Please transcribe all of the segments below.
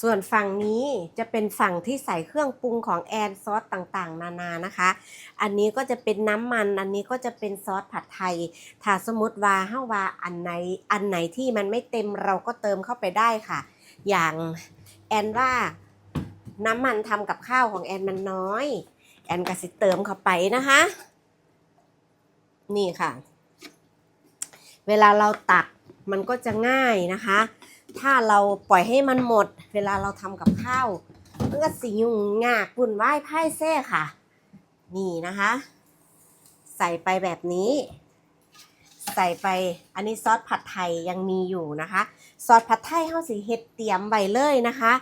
ส่วนฝั่งนี้จะเป็นฝั่งที่ใส่เครื่องปรุงของแอนซอสต่างๆ นานานะคะ อันนี้ก็จะเป็นน้ำมัน อันนี้ก็จะเป็นซอสผัดไทย ถ้าสมมติว่าเฮาว่าอันไหนอันไหนที่มันไม่เต็มเราก็เติมเข้าไปได้ค่ะ อย่างแอนว่าน้ำมันทำกับข้าวของแอนมันน้อย แอนก็สิเติมเข้าไปนะคะ นี่ค่ะ เวลาเราตักมันก็จะง่ายนะคะ ถ้าเราปล่อยให้มันหมด เวลาเราทำกับข้าวมันก็สิยุ่งากปุ่นไหว้ไพ่แซ่ค่ะ นี่นะคะ ใส่ไปแบบนี้ ใส่ไปอันนี้ซอสผัดไทยยังมีอยู่นะคะ ซอสผัดไทยเฮาสิเฮ็ดเตรียมไว้เลยนะคะ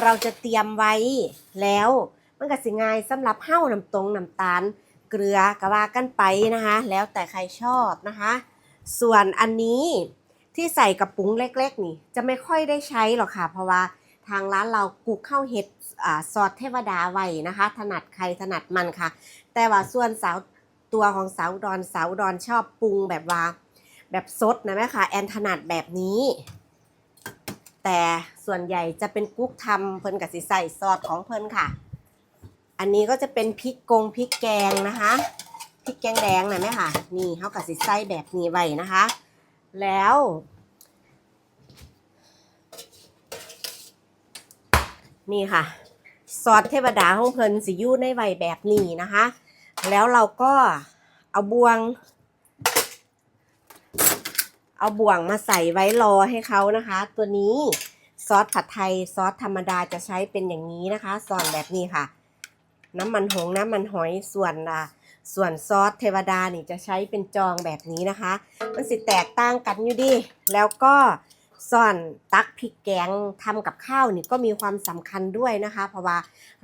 เราจะเตรียมไว้แล้วมันก็สิง่ายสำหรับเฮาน้ำตรงน้ำตาลเกลือกะว่ากันไปนะคะ แล้วแต่ใครชอบนะคะ ส่วนอันนี้ ที่ใส่กระปุงเล็ก ๆ นี่ จะไม่ค่อยได้ใช้หรอกค่ะ เพราะว่าทางร้านเรากุกข้าวเห็ดอซอสเทวดาไว้นะคะ ถนัดใครถนัดมันค่ะ แต่ว่าส่วนสาวตัวของสาวดอนสาวดอนชอบปรุงแบบว่า แบบซดนะแม่ค่ะแอนถนัดแบบนี้ แต่ส่วนใหญ่จะเป็นกุ๊กทำเพิ่นกับสิใส่ซอสของเพิ่นค่ะ อันนี้ก็จะเป็นพริกกงพริกแกงนะคะพริกแกงแดงนะแม่ค่ะ นี่เขากับสิใส่แบบนี้ไว้นะคะ แล้ว นี่ค่ะ ซอสเทวดาของเพลินสิยู่ในไว้แบบนี้นะคะ แล้วเราก็เอาบวง เอาบ่วงมาใส่ไว้รอให้เขานะคะ ตัวนี้ซอสผัดไทยซอสธรรมดาจะใช้เป็นอย่างนี้นะคะซอนแบบนี้ค่ะ น้ำมันหงน้ำมันหอยส่วนอะส่วนซอสเทวดานี่จะใช้เป็นจองแบบนี้นะคะ มันสิแตกต่างกันอยู่ดิแล้วก็ ซ่อนตักพริกแกงทำกับข้าวนี่ก็มีความสำคัญด้วยนะคะ เพราะว่า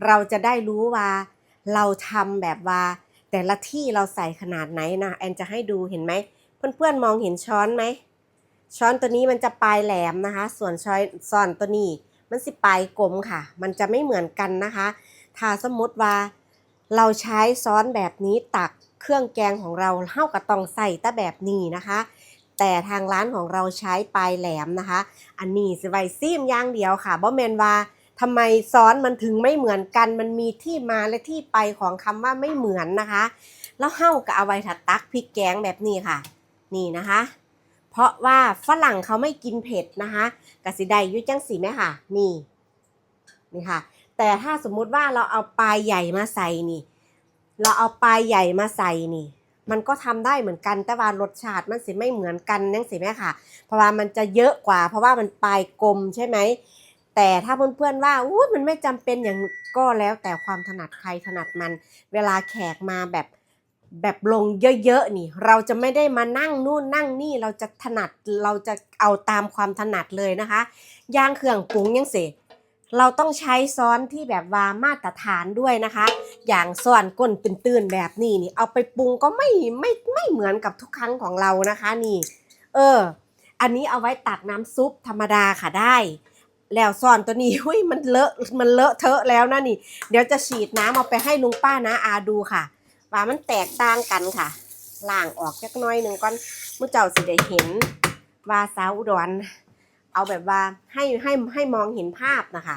เราจะได้รู้ว่าเราทำแบบว่า แต่ละที่เราใส่ขนาดไหนนะแอนจะให้ดูเห็นไหมเพื่อนๆมองเห็นช้อนไหมช้อนตัวนี้มันจะปลายแหลมนะคะ ส่วนช้อยซ่อนตัวนี้ มันสิปลายกลมค่ะ มันจะไม่เหมือนกันนะคะ ถ้าสมมติว่า เราใช้ซ้อนแบบนี้ตักเครื่องแกงของเราเท่ากับต้องใส่ต่แบบนี้นะคะ แต่ทางร้านของเราใช้ปลายแหลมนะคะ อันนี้สิไวซีมย่างเดียวค่ะบ่แมนว่าทำไมซ้อนมันถึงไม่เหมือนกัน มันมีที่มาและที่ไปของคำว่าไม่เหมือนนะคะ แล้วเฮาก็เอาไว้ถัดตักพริกแกงแบบนี้ค่ะ นี่นะคะ เพราะว่าฝรั่งเขาไม่กินเผ็ดนะคะกสิไดยุจังสีไหมค่ะ นี่ นี่ค่ะ แต่ถ้าสมมุติว่าเราเอาปลายใหญ่มาใส่นี่ เราเอาปลายใหญ่มาใส่นี่ มันก็ทำได้เหมือนกันแต่ว่ารสชาติมันสิไม่เหมือนกันนังสิแม่ค่ะ เพราะว่ามันจะเยอะกว่า เพราะว่ามันปลายกลมใช่ไหมแต่ถ้าเพื่อนๆว่าอู้มันไม่จำเป็นอย่างก็แล้วแต่ความถนัดใครถนัดมัน เวลาแขกมาแบบแบบลงเยอะๆนี่ เราจะไม่ได้มานั่งนู่นนั่งนี่เราจะถนัดเราจะเอาตามความถนัดเลยนะคะย่างเครื่องปรุงยังเสีย เราต้องใช้ซ้อนที่แบบว่ามาตรฐานด้วยนะคะ อย่างส่วนก้นตื่นๆแบบนี้นี่ เอาไปปรุงก็ไม่ไม่ไม่เหมือนกับทุกครั้งของเรานะคะนี่ เออ อันนี้เอาไว้ตักน้ำซุปธรรมดาค่ะได้ แล้วซ่อนตัวนี้เฮ้ยมันเลอะมันเลอะเทอะแล้วนะนี่ เดี๋ยวจะฉีดน้ำเอาไปให้ลุงป้านะอาดูค่ะ ว่ามันแตกต่างกันค่ะล่างออกจักน้อยหนึ่งก่อนมุเจ้าสิได้เห็นว่าสาวอุดร เอาแบบว่าให้ให้ให้มองเห็นภาพนะคะ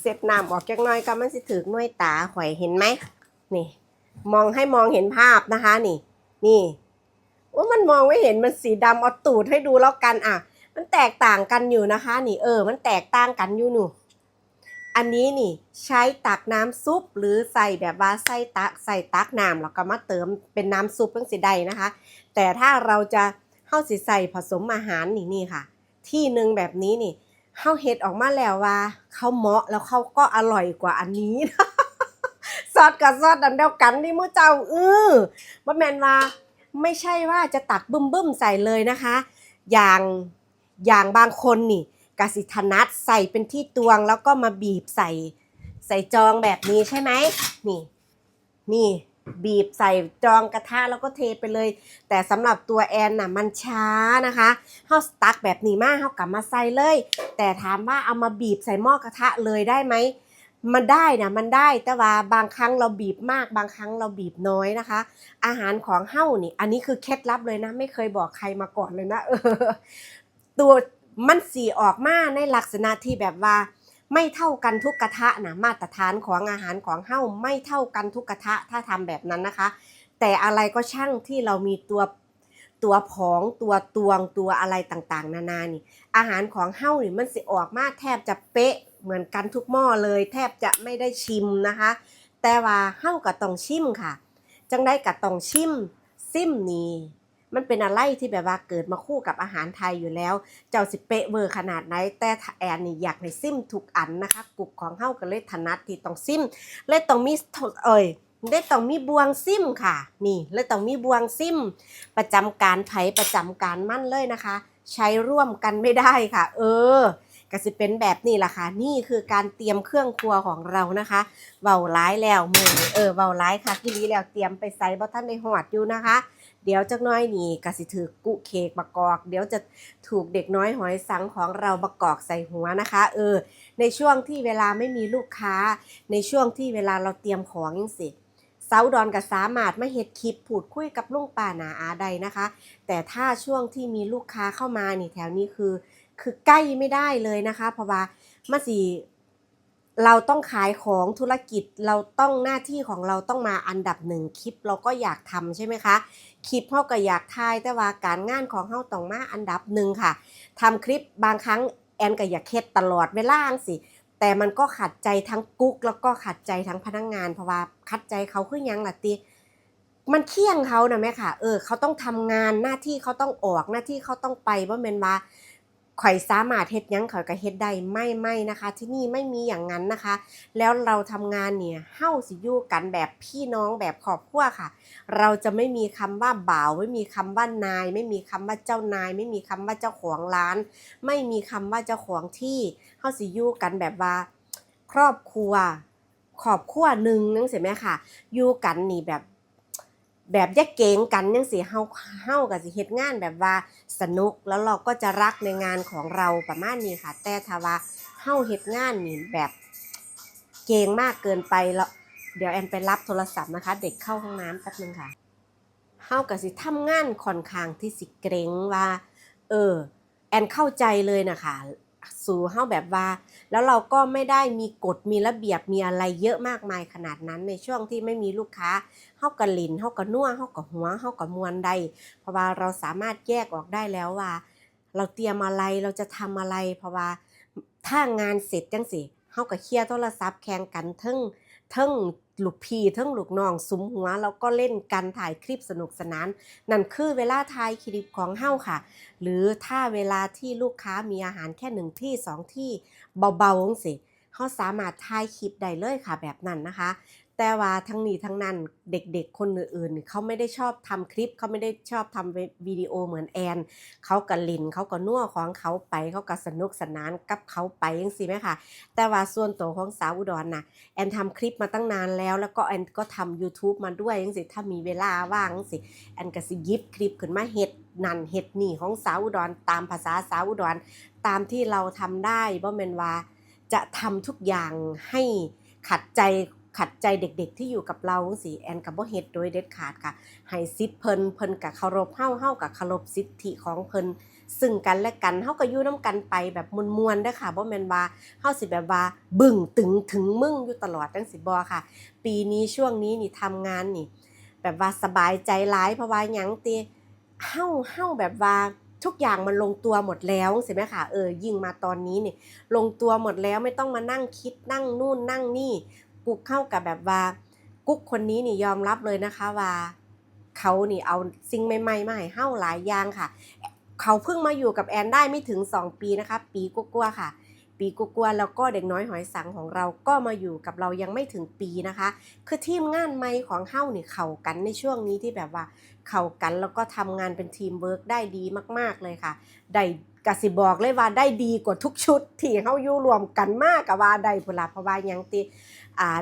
เสร็จน้ำออกจักน้อยก็มันสิถือหน่วยตาข่อยเห็นไหมนี่ มองให้มองเห็นภาพนะคะ นี่ นี่ว่ามันมองไม่เห็นมันสีดำเอาตูดให้ดูแล้วกันอะ มันแตกต่างกันอยู่นะคะ นี่เออ มันแตกต่างกันอยู่หนู อันนี้นี่ใช้ตักน้ำซุปหรือใส่แบบว่าใส่ตักใส่ตักน้ำแล้วก็มาเติมเป็นน้ำซุปเพิ่งสิได้นะคะ แต่ถ้าเราจะเข้าสิใส่ผสมอาหารนี่นี่ค่ะ ที่หนึ่งแบบนี้นี่เข้าเฮ็ดออกมาแล้วว่าเขาเหมาะแล้วเขาก็อร่อยกว่าอันนี้ซอสกับซอสดันเดียวกันนี่มือเจ้าเออบ่แมนว่าไม่ใช่ว่าจะตักบึ้มบึ้มๆใส่เลยนะคะ อย่างอย่างบางคนนี่ กสิถนัดใส่เป็นที่ตวงแล้วก็มาบีบใส่ใส่จองแบบนี้ใช่ไหมนี่ นี่บีบใส่จองกระทะแล้วก็เทไปเลย แต่สำหรับตัวแอนน่ะมันช้านะคะเฮาสตักแบบนี้มากเฮากลับมาใส่เลย แต่ถามว่าเอามาบีบใส่หม้อกระทะเลยได้ไหมมันได้นะมันได้แต่ว่าบางครั้งเราบีบมากบางครั้งเราบีบน้อยนะคะ อาหารของเฮ้านี่ อันนี้คือเคล็ดลับเลยนะ ไม่เคยบอกใครมาก่อนเลยนะเออตัว มันสีออกมาในลักษณะที่แบบว่า ไม่เท่ากันทุกกระทะนะมาตรฐานของอาหารของเฮ้าไม่เท่ากันทุกกระทะถ้าทำแบบนั้นนะคะ แต่อะไรก็ช่างที่เรามีตัวตัวผองตัวตวงตัวอะไรต่างๆ นานานี่ อาหารของเฮ้านี่มันสิออกมาแทบจะเป๊ะเหมือนกันทุกหม้อเลย แทบจะไม่ได้ชิมนะคะ แต่ว่าเฮ้าก็ต้องชิมค่ะ จังได้ก็ต้องชิมซิมนี่ มันเป็นอะไรที่แบบว่าเกิดมาคู่กับอาหารไทยอยู่แล้ว เจ้าสิเป๊ะเวอร์ขนาดไหน แต่แอนนี่อยากให้ซิมทุกอันนะคะกลุ่มของเฮ้าก็เลยถนัดที่ต้องซิมเลยต้องมีเอ่ยได้ต้องมีบวงซิมค่ะ นี่เลยต้องมีบวงซิม ประจำการไผประจำการมั่นเลยนะคะ ใช้ร่วมกันไม่ได้ค่ะ เออก็สิเป็นแบบนี้ล่ะค่ะ นี่คือการเตรียมเครื่องครัวของเรานะคะเบาร้ายแล้วมือนเออเบาร้ายค่ะที่นี้แล้วเตรียมไปใส่บ่ท่านในหอดอยู่นะคะ เดี๋ยวจักหน้อยนี่ก็สิถือกุเคกบักกอก เดี๋ยวจะถูกเด็กน้อยหอยสังของเราบักกอกใส่หัวนะคะ เออ ในช่วงที่เวลาไม่มีลูกค้า ในช่วงที่เวลาเราเตรียมของยังสิเซาดอนก็สามารถมาเฮ็ดคลิปพูดคุยกับลุงป่านาอาใดนะคะ แต่ถ้าช่วงที่มีลูกค้าเข้ามานี่แถวนี้คือ คือใกล้ไม่ได้เลยนะคะ เพราะว่ามาสิ เราต้องขายของธุรกิจเราต้องหน้าที่ของเราต้องมาอันดับหนึ่งคลิปเราก็อยากทำใช่ไหมคะคลิปเฮาก็อยากถ่ายแต่ว่าการงานของเฮาต้องมาอันดับหนึ่งค่ะทำคลิปบางครั้งแอนก็อยากเฮ็ดตลอดเวลางสิแต่มันก็ขัดใจทั้งกุ๊กแล้วก็ขัดใจทั้งพนักงานเพราะว่าขัดใจเขาคือหยังล่ะติมันเคี่ยงเขานะแม่ค่ะ เออ เขาต้องทำงานหน้าที่เขาต้องออกหน้าที่เขาต้องไปว่าแม่นว่า ข่อยสามารถเฮ็ดยังข่อยก็เฮ็ดได้ไม่ไม่นะคะ ที่นี่ไม่มีอย่างนั้นนะคะ แล้วเราทำงานเนี่ยเฮ้าสิอยู่กันแบบพี่น้องแบบครอบครัวค่ะ เราจะไม่มีคำว่าบ่าว ไม่มีคำว่านาย ไม่มีคำว่าเจ้านาย ไม่มีคำว่าเจ้าของร้าน ไม่มีคำว่าเจ้าของที่เฮ้าสิอยู่กันแบบว่า ครอบครัวครอบครัวหนึ่งนึงเสียไหมค่ะอยู่กันนี่แบบ แบบแยกเก่งกันยังสิเฮาเฮาก็สิเฮ็ดงานแบบว่าสนุกแล้วเราก็จะรักในงานของเราประมาณนี้ค่ะ แต่ถ้าว่าเฮาเฮ็ดงานนี่แบบเก่งมากเกินไปแล้วเดี๋ยวแอนไปรับโทรศัพท์นะคะ เด็กเข้าห้องน้ำแป๊บนึงค่ะเฮาก็สิทำงานค่อนข้างที่สิเกรงว่า เออ แอนเข้าใจเลยนะคะ สู่เฮาแบบว่า แล้วเราก็ไม่ได้มีกฎมีระเบียบมีอะไรเยอะมากมายขนาดนั้นในช่วงที่ไม่มีลูกค้าเฮาก็ลินเฮาก็นัวเฮาก็หัวเฮาก็มวนได้เพราะว่าเราสามารถแยกออกได้แล้วว่า เราเตรียมอะไรเราจะทำอะไร เพราะว่าถ้างานเสร็จจังสิเฮาก็เคลียร์โทรศัพท์แข่งกันทั้งทั้ง ลูกพี่ทั้งลูกน้องสุมหัวแล้วก็เล่นกันถ่ายคลิปสนุกสนาน นั่นคือเวลาถ่ายคลิปของเฮาค่ะ หรือถ้าเวลาที่ลูกค้ามีอาหารแค่หนึ่งที่สองที่เบาๆจังสิเขาสามารถถ่ายคลิปได้เลยค่ะแบบนั้นนะคะ แต่ว่าทั้งนี้ทั้งนั้นเด็กๆ คนอื่นๆเขาไม่ได้ชอบทำคลิปเขาไม่ได้ชอบทำวิดีโอเหมือนแอนเขาก็ลินเขาก็นัวของเขาไปเขาก็สนุกสนานกับเขาไปยังสิไหมค่ะแต่ว่าส่วนตัวของสาวอุดรน่ะแอนทำคลิปมาตั้งนานแล้ว แล้วก็แอนก็ทำ YouTube มาด้วยยังสิถ้ามีเวลาว่างสิแอนก็สิยิบคลิปขึ้นมาเฮ็ดนั่นเฮ็ดนี่ของสาวอุดรตามภาษาสาวอุดรตามที่เราทำได้บ่แม่นว่าจะทำทุกอย่างให้ขัดใจ ขัดใจเด็กๆที่อยู่กับเราจังซี่แอนก็บ่เฮ็ดโดยเด็ดขาดค่ะให้สิทธิ์เพิ่นเพิ่นก็เคารพเฮาเฮาก็เคารพสิทธิของเพิ่นซึ่งกันและกันเฮาก็อยู่นํกันไปแบบมวลๆเด้อค่ะบ่แม่นว่าเฮาสิแบบว่าบึ้งตึงถึงมึงอยู่ตลอดจังสิบ่ค่ะ ปีนี้ช่วงนี้นี่ทำงานนี่ แบบว่าสบายใจหลายเพราะว่าหยังติเฮาเฮาแบบว่าทุกอย่างมันลงตัวหมดแล้วใช่ไหมคะเออยิ่งมาตอนนี้นี่ลงตัวหมดแล้วไม่ต้องมานั่งคิดนั่งนู่นนั่งนี่ กุ๊กเข้ากับแบบว่า กุ๊กคนนี้นี่ยอมรับเลยนะคะว่า เขานี่เอาสิ่งใหม่ๆมาให้เฮาหลายอย่างค่ะ เขาเพิ่งมาอยู่กับแอนได้ไม่ถึง 2 ปีนะคะ ปีกว่าๆค่ะ ปีกว่าๆแล้วก็เด็กน้อยหอยสังของเราก็มาอยู่กับเรายังไม่ถึงปีนะคะ คือทีมงานใหม่ของเฮานี่เข้ากันในช่วงนี้ที่แบบว่า เข้ากันแล้วก็ทำงานเป็นทีมเวิร์กได้ดีมาก ๆเลยค่ะได้กสิบอกเลยว่าได้ดีกว่าทุกชุดที่เฮาอยู่รวมกันมากกับว่าได้พุล่ะเพราะว่ายังติอ่า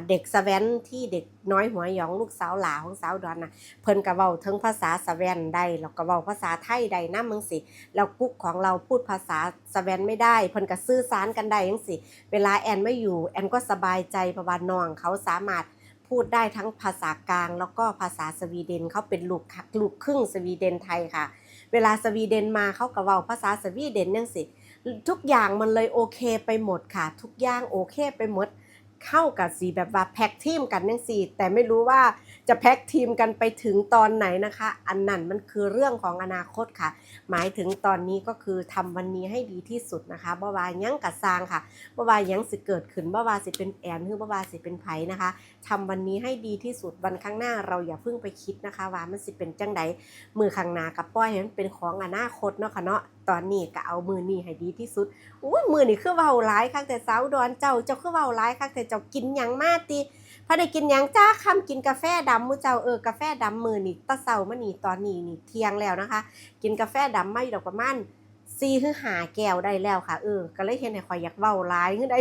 เด็กสแวนที่เด็กน้อยหัวหยองลูกสาวหลาของสาวดอนน่ะเพิ่นก็เว้าถึงภาษาสแวนได้แล้วก็เว้าภาษาไทยได้นำจังซี่แล้วกุ๊กของเราพูดภาษาสแวนไม่ได้เพิ่นก็สื่อสารกันได้จังซี่เวลาแอนไม่อยู่แอนก็สบายใจเพราะว่าน้องเขาสามารถพูดได้ทั้งภาษากลางแล้วก็ภาษาสวีเดนเขาเป็นลูกค่ะลูกครึ่งสวีเดนไทยค่ะ เวลาสวีเดนมาเขาก็เว้าภาษาสวีเดนจังซี่ทุกอย่างมันเลยโอเคไปหมดค่ะ ทุกอย่างโอเคไปหมด เข้ากับสีแบบว่าแพ็กทีมกันยังสีแต่ไม่รู้ว่าจะแพ็กทีมกันไปถึงตอนไหนนะคะ อันนั้นมันคือเรื่องของอนาคตค่ะ หมายถึงตอนนี้ก็คือทำวันนี้ให้ดีที่สุดนะคะบ่ว่ายังกัสร้างค่ะบ่ว่ายังสิเกิดขึ้นบ่ว่าสิเป็นแอนหรือบ่ว่าสิเป็นไผนะคะทำวันนี้ให้ดีที่สุดวันข้างหน้าเราอย่าเพิ่งไปคิดนะคะ ว่ามันสิเป็นจังใดมือข้างหน้ากับป้อยให้มันเป็นของอนาคตเนาะค่ะเนาะตอนนี้ก็เอามือนี้ให้ดีที่สุดอุ้ยมือนี่คือเว้าหลายคักแต่สาวดอนเจ้าเจ้าคือเว้าหลายคักแต่เจ้ากินหยังมาติพอได้กินหยังจ้าคำกินกาแฟดำมื้อเจ้าเออกาแฟดำมือนี่ตะเช้ามานี่ตอนนี้นี่เที่ยงแล้วนะคะ กินกาแฟดำมาอยู่ดอกประมาณ4หรือ5แก้วได้แล้วค่ะเออก็เลยเห็นให้ข่อยอยากเว้าหลายคือได้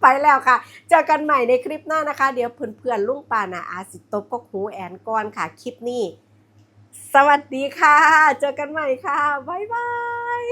ไปแล้วค่ะ เจอกันใหม่ในคลิปหน้านะคะ เดี๋ยวเพื่อนๆลุงปานะอาสิตบกกหูแอนก่อนค่ะ คลิปนี้ สวัสดีค่ะ เจอกันใหม่ค่ะ บ๊ายบาย